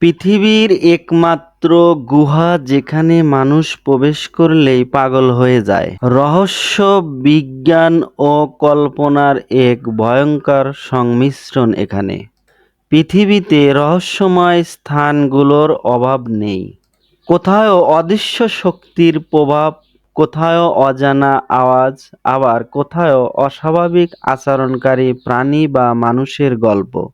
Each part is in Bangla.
পৃথিবীর একমাত্র গুহা যেখানে মানুষ প্রবেশ করলেই পাগল হয়ে যায়। রহস্য, বিজ্ঞান ও কল্পনার এক ভয়ঙ্কর সংমিশ্রণ এখানে। পৃথিবীতে রহস্যময় স্থানগুলোর অভাব নেই। কোথাও অদৃশ্য শক্তির প্রভাব কোথাও অজানা আওয়াজ, আবার কোথাও অস্বাভাবিক আচরণকারী প্রাণী বা মানুষের গল্প?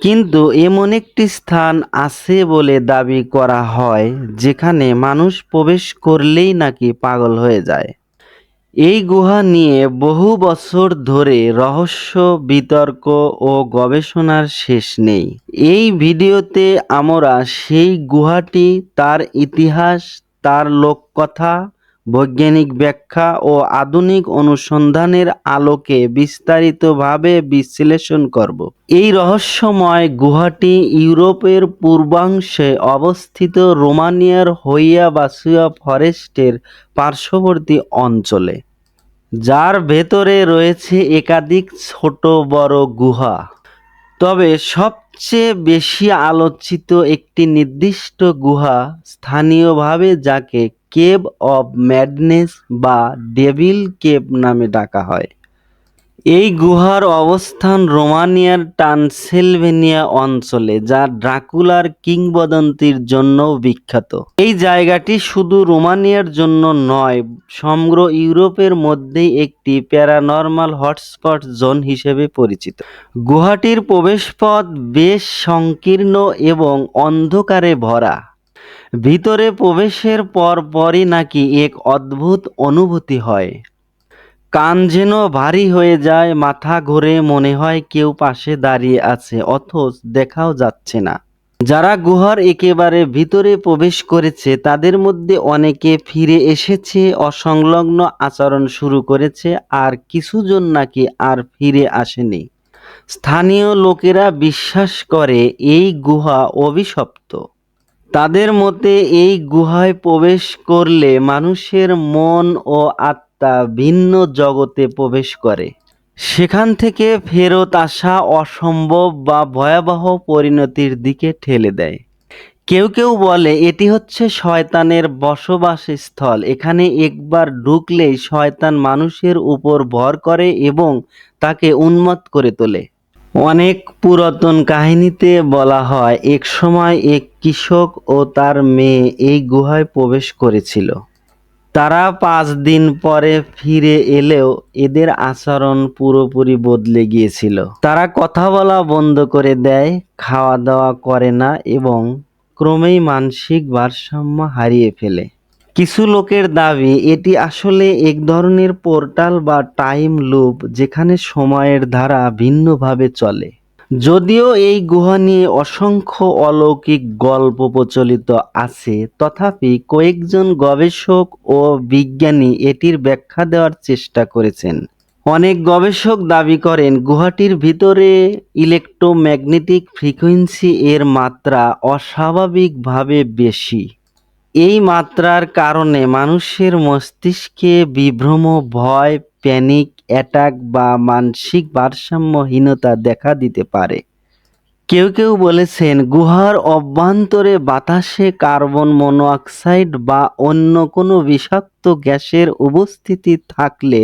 কিন্তু এমন একটি স্থান আছে বলে দাবি করা হয়, যেখানে মানুষ প্রবেশ করলেই নাকি পাগল হয়ে যায়। এই গুহা নিয়ে বহু বছর ধরে রহস্য, বিতর্ক ও গবেষণার শেষ নেই। এই ভিডিওতে আমরা সেই গুহাটি, তার ইতিহাস, তার লোককথা বৈজ্ঞানিক ব্যাখ্যা ও আধুনিক অনুসন্ধানের আলোকে বিস্তারিতভাবে বিশ্লেষণ করব। এই রহস্যময় গুহাটি ইউরোপের পূর্বাংশে অবস্থিত রোমানিয়ার হইয়া বাসুয়া ফরেস্টের পার্শ্ববর্তী অঞ্চলে, যার ভেতরে রয়েছে একাধিক ছোট বড় গুহা। তবে সবচেয়ে বেশি আলোচিত একটি নির্দিষ্ট গুহা স্থানীয়ভাবে যাকে কেভ অব ম্যাডনেস বা ডেভিল কেভ নামে ডাকা হয়। এই গুহার অবস্থান রোমানিয়ার টানসেলভেনিয়া অঞ্চলে, যা ড্রাকুলার কিংবদন্তির জন্যও বিখ্যাত। এই জায়গাটি শুধু রোমানিয়ার জন্য নয়, সমগ্র ইউরোপের মধ্যেই একটি প্যারানর্মাল হটস্পট জোন হিসেবে পরিচিত। গুহাটির প্রবেশপথ বেশ সংকীর্ণ এবং অন্ধকারে ভরা। ভিতরে প্রবেশের পর পরই নাকি এক অদ্ভুত অনুভূতি হয়। কান যেন ভারী হয়ে যায়, মাথা ঘুরে, মনে হয় কেউ পাশে দাঁড়িয়ে আছে, অথচ দেখাও যাচ্ছে না। যারা গুহার একেবারে ভিতরে প্রবেশ করেছে, তাদের মধ্যে অনেকে ফিরে এসেছে, অসংলগ্ন আচরণ শুরু করেছে, আর কিছুজন নাকি আর ফিরে আসেনি। স্থানীয় লোকেরা বিশ্বাস করে, এই গুহা অভিশপ্ত। তাদের মতে এই গুহায় প্রবেশ করলে মানুষের মন ও আত্মা ভিন্ন জগতে প্রবেশ করে। সেখান থেকে ফেরত আসা অসম্ভব বা ভয়াবহ পরিণতির দিকে ঠেলে দেয়। কেউ কেউ বলে, এটি হচ্ছে শয়তানের বসবাসস্থল। এখানে একবার ঢুকলেই শয়তান মানুষের উপর ভর করে এবং তাকে উন্মত করে তোলে। অনেক পুরাতন কাহিনীতে বলা হয় এক সময় এক কৃষক ও তার মেয়ে এই গুহায় প্রবেশ করেছিল। তারা পাঁচ দিন পরে ফিরে এলেও এদের আচরণ পুরোপুরি বদলে গিয়েছিল। তারা কথা বলা বন্ধ করে দেয় খাওয়া দাওয়া করে না এবং ক্রমেই মানসিক ভারসাম্য হারিয়ে ফেলে। কিছু লোকের দাবি, এটি আসলে এক ধরনের পোর্টাল বা টাইম লুপ যেখানে সময়ের ধারা ভিন্নভাবে চলে। যদিও এই গুহা নিয়ে অসংখ্য অলৌকিক গল্প প্রচলিত আছে, তথাপি কয়েকজন গবেষক ও বিজ্ঞানী এটির ব্যাখ্যা দেওয়ার চেষ্টা করেছেন। অনেক গবেষক দাবি করেন, গুহাটির ভিতরে ইলেকট্রোম্যাগনেটিক ফ্রিকোয়েন্সি এর মাত্রা অস্বাভাবিকভাবে বেশি। এই মাত্রার কারণে মানুষের মস্তিষ্কে বিভ্রম, ভয়, প্যানিক অ্যাটাক বা মানসিক ভারসাম্যহীনতা দেখা দিতে পারে। কেউ কেউ বলেছেন, গুহার অভ্যন্তরে বাতাসে কার্বন মনোঅক্সাইড বা অন্য কোনো বিষাক্ত গ্যাসের উপস্থিতি থাকলে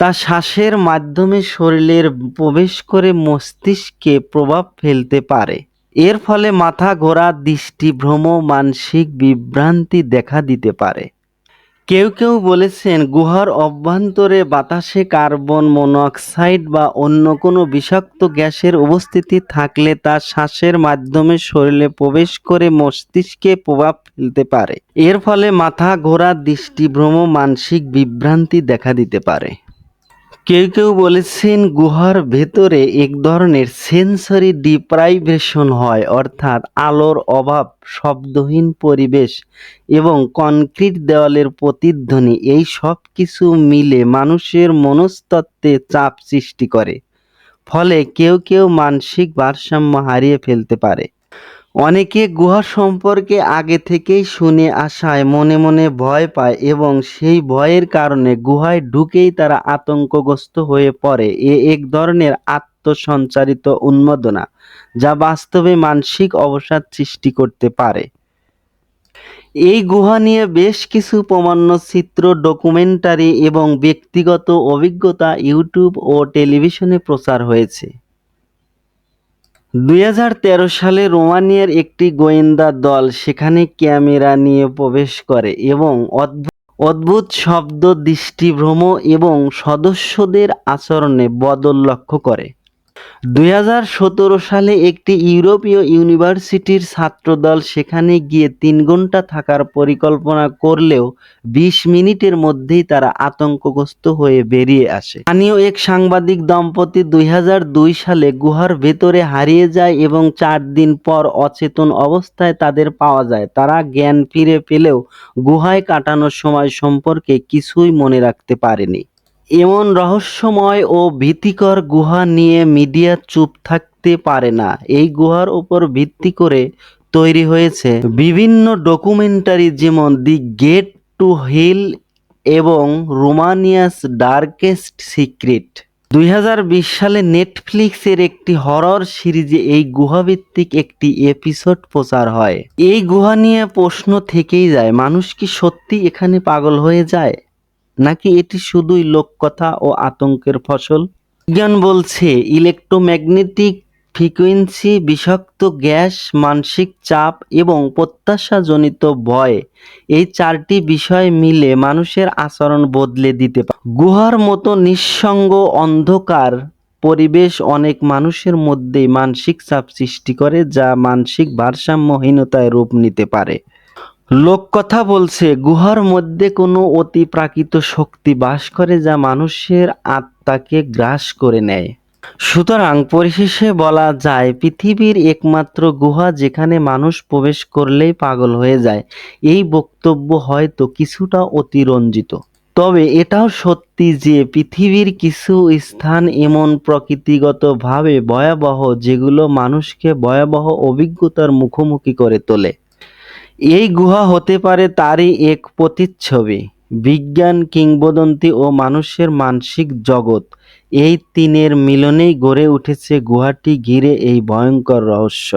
তা শ্বাসের মাধ্যমে শরীরের প্রবেশ করে মস্তিষ্কে প্রভাব ফেলতে পারে। এর ফলে মাথা ঘোরা দৃষ্টিভ্রম মানসিক বিভ্রান্তি দেখা দিতে পারে। কেউ কেউ বলেছেন, গুহার অভ্যন্তরে বাতাসে কার্বন মনোঅক্সাইড বা অন্য কোনো বিষাক্ত গ্যাসের উপস্থিতি থাকলে তা শ্বাসের মাধ্যমে শরীরে প্রবেশ করে মস্তিষ্কে প্রভাব ফেলতে পারে। এর ফলে মাথা ঘোরা দৃষ্টিভ্রম মানসিক বিভ্রান্তি দেখা দিতে পারে। কেউ কেউ বলেছেন, গুহার ভেতরে এক ধরনের সেন্সরি ডিপ্রাইভেশন হয়, অর্থাৎ আলোর অভাব, শব্দহীন পরিবেশ এবং কনক্রিট দেওয়ালের প্রতিধ্বনি। এই সব কিছু মিলে মানুষের মনস্তত্ত্বে চাপ সৃষ্টি করে, ফলে কেউ কেউ মানসিক ভারসাম্য হারিয়ে ফেলতে পারে। অনেকে গুহা সম্পর্কে আগে থেকেই শুনে আসায় মনে মনে ভয় পায় এবং সেই ভয়ের কারণে গুহায় ঢুকেই তারা আতঙ্কগ্রস্ত হয়ে পড়ে। এ এক ধরনের আত্মসঞ্চারিত উন্মাদনা, যা বাস্তবে মানসিক অবসাদ সৃষ্টি করতে পারে। এই গুহা নিয়ে বেশ কিছু প্রমাণ্য চিত্র, ডকুমেন্টারি এবং ব্যক্তিগত অভিজ্ঞতা ইউটিউব ও টেলিভিশনে প্রচার হয়েছে। দুই হাজার তেরো সালে রোমানিয়ার একটি গোয়েন্দা দল সেখানে ক্যামেরা নিয়ে প্রবেশ করে এবং অদ্ভুত অদ্ভুত শব্দ, দৃষ্টিভ্রম এবং সদস্যদের আচরণে বদল লক্ষ্য করে। দুই হাজার সতেরো সালে একটি ইউরোপীয় ইউনিভার্সিটির ছাত্রদল সেখানে গিয়ে তিন ঘণ্টা থাকার পরিকল্পনা করলেও বিশ মিনিটের মধ্যেই তারা আতঙ্কগ্রস্ত হয়ে বেরিয়ে আসে। স্থানীয় এক সাংবাদিক দম্পতি দুই হাজার দুই সালে গুহার ভেতরে হারিয়ে যায় এবং চার দিন পর অচেতন অবস্থায় তাদের পাওয়া যায়। তারা জ্ঞান ফিরে পেলেও গুহায় কাটানোর সময় সম্পর্কে কিছুই মনে রাখতে পারেনি। এমন রহস্যময় ও ভীতিকর গুহা নিয়ে মিডিয়া চুপ থাকতে পারে না। এই গুহার উপর ভিত্তি করে তৈরি হয়েছে বিভিন্ন ডকুমেন্টারি যেমন দি গেট টু হিল এবং রোমানিয়াস ডার্কেস্ট সিক্রেট। দুই হাজার বিশ সালে নেটফ্লিক্সের একটি হরর সিরিজে এই গুহাভিত্তিক একটি এপিসোড প্রচার হয়। এই গুহা নিয়ে প্রশ্ন থেকেই যায়, মানুষ কি সত্যি এখানে পাগল হয়ে যায়? নাকি এটি শুধুই লোককথা ও আতঙ্কের ফসল? বিজ্ঞান বলছে, ইলেকট্রোম্যাগনেটিক ফ্রিকোয়েন্সি বিষাক্ত গ্যাস, মানসিক চাপ এবং প্রত্যাশাজনিত ভয়, এই চারটি বিষয় মিলে মানুষের আচরণ বদলে দিতে পারে। গুহার মতো নিঃসঙ্গ অন্ধকার পরিবেশ অনেক মানুষের মধ্যেই মানসিক চাপ সৃষ্টি করে, যা মানসিক ভারসাম্যহীনতায় রূপ নিতে পারে। লোককথা বলছে, গুহার মধ্যে কোনো অতি প্রাকৃত শক্তি বাস করে যা মানুষের আত্মাকে গ্রাস করে নেয়। সুতরাং পরিশেষে বলা যায়, পৃথিবীর একমাত্র গুহা যেখানে মানুষ প্রবেশ করলেই পাগল হয়ে যায়। এই বক্তব্য হয়তো কিছুটা অতিরঞ্জিত। তবে এটাও সত্যি যে, পৃথিবীর কিছু স্থান এমন প্রকৃতিগতভাবে ভয়াবহ যেগুলো মানুষকে ভয়াবহ অভিজ্ঞতার মুখোমুখি করে তোলে। এই গুহা হতে পারে তারই এক প্রতিচ্ছবি, বিজ্ঞান, কিংবদন্তি ও মানুষের মানসিক জগৎ। এই তিনের মিলনেই গড়ে উঠেছে গুহাটি ঘিরে এই ভয়ঙ্কর রহস্য।